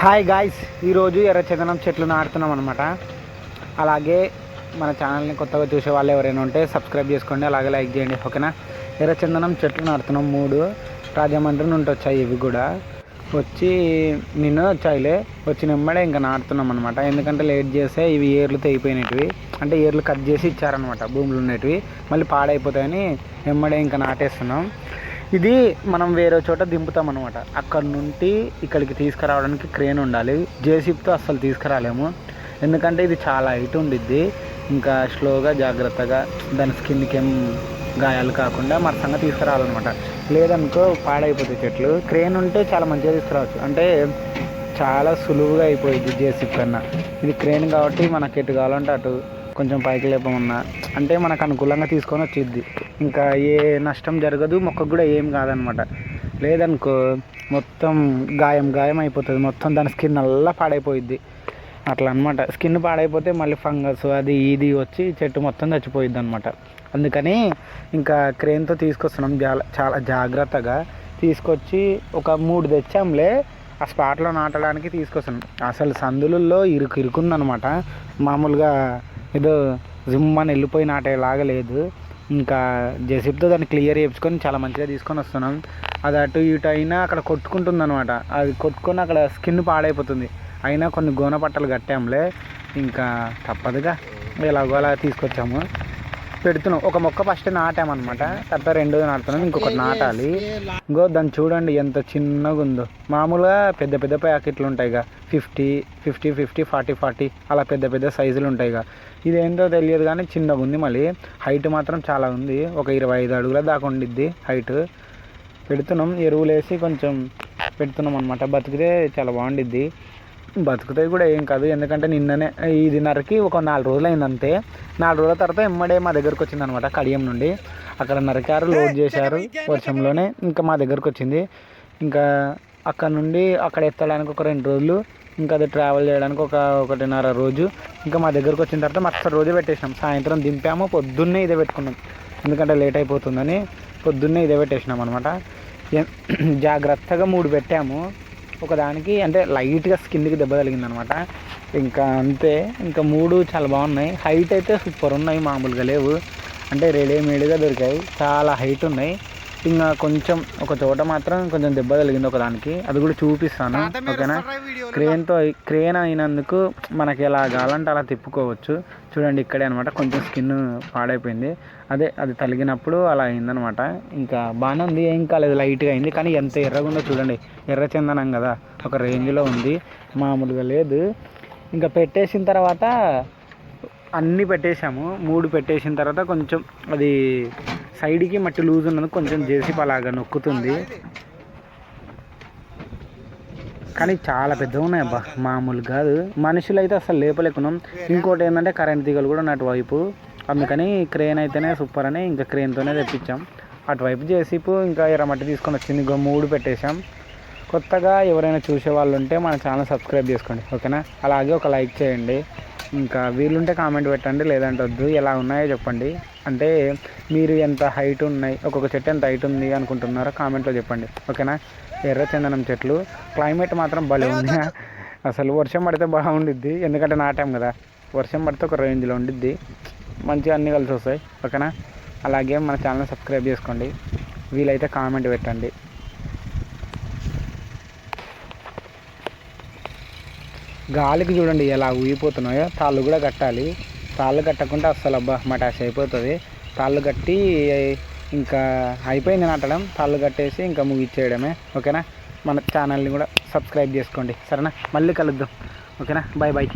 Hi guys ఈరోజు ఎర్రచందనం చెట్లు నాటుతున్నాం అనమాట అలాగే మన ఛానల్ని కొత్తగా చూసే వాళ్ళు ఎవరైనా ఉంటే సబ్స్క్రైబ్ చేసుకోండి అలాగే లైక్ చేయండి ఓకేనా? ఎర్రచందనం చెట్లు నాటుతున్నాం మూడు రాజమండ్రి నుండి వచ్చాయి ఇవి కూడా. వచ్చి నిన్న వచ్చాయిలే వచ్చిన వెంబడే ఇంకా నాటుతున్నాం అనమాట ఎందుకంటే లేట్ చేస్తే ఇవి ఏర్లు తెగిపోయినవి అంటే ఏర్లు కట్ చేసి ఇచ్చారనమాట భూములు ఉన్నటివి మళ్ళీ పాడైపోతాయని వెంబడే ఇంకా నాటేస్తున్నాం. ఇది మనం వేరే చోట దింపుతాం అనమాట అక్కడ నుండి ఇక్కడికి తీసుకురావడానికి క్రేన్ ఉండాలి. జేసీబీతో అస్సలు తీసుకురాలేము. ఎందుకంటే ఇది చాలా హైట్ ఉండిద్ది. ఇంకా స్లోగా జాగ్రత్తగా దాని స్కిన్కి ఏం గాయాలు కాకుండా మరసంగా తీసుకురావాలన్నమాట. లేదనుకో పాడైపోతాయి చెట్లు. క్రేన్ ఉంటే చాలా మంచిగా తీసుకురావచ్చు. అంటే చాలా సులువుగా అయిపోయింది జేసీబీ కన్నా. ఇది క్రేన్ కాబట్టి మనకి ఎటు కావాలంటే అటు కొంచెం పైకి లేపమన్నా. అంటే మనకు అనుకూలంగా తీసుకొని వచ్చిద్ది. ఇంకా ఏ నష్టం జరగదు మొక్కకు కూడా ఏం కాదనమాట. లేదనుకో మొత్తం గాయం గాయం అయిపోతుంది. మొత్తం దాని స్కిన్ అల్లా పాడైపోయిద్ది. అట్లా అనమాట స్కిన్ పాడైపోతే మళ్ళీ ఫంగస్ అది ఇది వచ్చి చెట్టు మొత్తం చచ్చిపోయిద్ది అనమాట అందుకని ఇంకా క్రేన్తో తీసుకొస్తున్నాం. చాలా చాలా జాగ్రత్తగా తీసుకొచ్చి ఒక మూడు తెచ్చాంలే ఆ స్పాట్లో నాటడానికి తీసుకొస్తున్నాం. అసలు సందులలో ఇరుకు ఇరుకుందనమాట. మామూలుగా ఏదో జిమ్ అని వెళ్ళిపోయి నాటేలాగా లేదు. ఇంకా జెసిప్తో దాన్ని క్లియర్ చేయించుకొని చాలా మంచిగా తీసుకొని వస్తున్నాం. అది అటు ఇటు అయినా అక్కడ కొట్టుకుంటుంది అనమాట అది కొట్టుకొని అక్కడ స్కిన్ పాడైపోతుంది. అయినా కొన్ని గోనపట్టలు కట్టాంలే. ఇంకా తప్పదుగా. ఎలాగో అలా తీసుకొచ్చాము. పెడుతున్నాం. ఒక మొక్క ఫస్ట్ నాటామన్నమాట. తర్వాత రెండోది నాటుతున్నాం. ఇంకొకటి నాటాలి. ఇంకో దాన్ని చూడండి ఎంత చిన్నగా ఉందో. మామూలుగా పెద్ద పెద్ద ప్యాకెట్లు ఉంటాయిగా fifty fifty fifty forty forty అలా పెద్ద పెద్ద సైజులు ఉంటాయిగా ఇదేంటో తెలియదు కానీ చిన్నగా ఉంది మళ్ళీ. హైట్ మాత్రం చాలా ఉంది. ఒక ఇరవై ఐదు అడుగుల దాకా ఉండిద్ది హైట్ పెడుతున్నాం. ఎరువులు వేసి కొంచెం పెడుతున్నాం అనమాట బతికితే చాలా బాగుండిద్ది. బతుకుతాయి కూడా ఏం కాదు. ఎందుకంటే నిన్ననే ఇదిన్నరకి ఒక నాలుగు రోజులు అయింది అంతే నాలుగు రోజుల తర్వాత ఎమ్మడే మా దగ్గరకు వచ్చింది అనమాట కడియం నుండి. అక్కడ నరికారు లోడ్ చేశారు వర్షంలోనే. ఇంకా మా దగ్గరకు వచ్చింది. ఇంకా అక్కడ నుండి అక్కడ ఎత్తడానికి ఒక రెండు రోజులు ఇంకా అది ట్రావెల్ చేయడానికి ఒక ఒకటిన్నర రోజు. ఇంకా మా దగ్గరకు వచ్చిన తర్వాత మరుసటి రోజే పెట్టేసినాం. సాయంత్రం దింపాము పొద్దున్నే ఇదే పెట్టుకున్నాం. ఎందుకంటే లేట్ అయిపోతుందని పొద్దున్నే ఇదే పెట్టేసినాం అనమాట. జాగ్రత్తగా మూడు పెట్టాము. ఒకదానికి అంటే లైట్గా స్కిన్కి దెబ్బ తగిలింది అనమాట ఇంకా అంతే ఇంకా మూడు చాలా బాగున్నాయి. హైట్ అయితే సూపర్ ఉన్నాయి మామూలుగా లేవు. అంటే రెడీమేడ్గా దొరికాయి. చాలా హైట్ ఉన్నాయి. ఇంకా కొంచెం ఒక చోట మాత్రం కొంచెం దెబ్బ తగిలింది ఒకదానికి అది కూడా చూపిస్తాను ఓకేనా? క్రేన్తో క్రేన్ అయినందుకు మనకి ఎలా కావాలంటే అలా తిప్పుకోవచ్చు. చూడండి ఇక్కడే అనమాట కొంచెం స్కిన్ పాడైపోయింది. అదే అది తలిగినప్పుడు అలా అయిందనమాట ఇంకా బాగానే ఉంది ఏం కాలేదు లైట్గా అయింది. కానీ ఎంత ఎర్రగా ఉందో చూడండి ఎర్ర చందనం కదా ఒక రేంజ్లో ఉంది. మామూలుగా లేదు. ఇంకా పెట్టేసిన తర్వాత అన్నీ పెట్టేశాము. మూడు పెట్టేసిన తర్వాత కొంచెం అది సైడ్కి మట్టి లూజ్ ఉన్నది కొంచెం జేసీపీ అలాగా నొక్కుతుంది. కానీ చాలా పెద్దగా ఉన్నాయి అబ్బా మామూలు కాదు. మనుషులు అయితే అసలు లేపలేకున్నాం. ఇంకోటి ఏంటంటే కరెంట్ తీగలు కూడా ఉన్నట్టు వైపు. అందుకని క్రేన్ అయితేనే సూపర్ అని ఇంకా క్రేన్తోనే తెప్పించాం. అటువైపు జేసీపు ఇంకా ఎర్రమట్టి తీసుకొని వచ్చింది. ఇంకో మూడు పెట్టేశాం. కొత్తగా ఎవరైనా చూసే వాళ్ళు ఉంటే మన ఛానల్ సబ్స్క్రైబ్ చేసుకోండి. ఓకేనా? అలాగే ఒక లైక్ చేయండి. ఇంకా వీలుంటే కామెంట్ పెట్టండి లేదంటే వద్దు. ఎలా ఉన్నాయో చెప్పండి. అంటే మీరు ఎంత హైట్ ఉన్నాయి ఒక్కొక్క చెట్టు ఎంత హైట్ ఉంది అనుకుంటున్నారో కామెంట్లో చెప్పండి. ఓకేనా? ఎర్ర చందనం చెట్లు. క్లైమేట్ మాత్రం భలే ఉంది? అసలు వర్షం పడితే బాగుండిద్ది. ఎందుకంటే నాటాం కదా. వర్షం పడితే ఒక రేంజ్లో ఉండిద్ది. మంచిగా అన్నీ కలిసి వస్తాయి. ఓకేనా? అలాగే మన ఛానల్ సబ్స్క్రైబ్ చేసుకోండి. వీలైతే కామెంట్ పెట్టండి. గాలికి చూడండి ఎలా ఊగిపోతున్నాయో. తాళ్ళు కూడా కట్టాలి. తాళ్ళు కట్టకుంటే అస్సలు అబ్బా మటాష్ అయిపోతుంది. తాళ్ళు కట్టి ఇంకా అయిపోయింది నాటడం. తాళ్ళు కట్టేసి ఇంకా ముగిచ్చేయడమే. ఓకేనా? మన ఛానల్ని కూడా సబ్స్క్రైబ్ చేసుకోండి. సరేనా? మళ్ళీ కలుద్దాం. ఓకేనా? Bye bye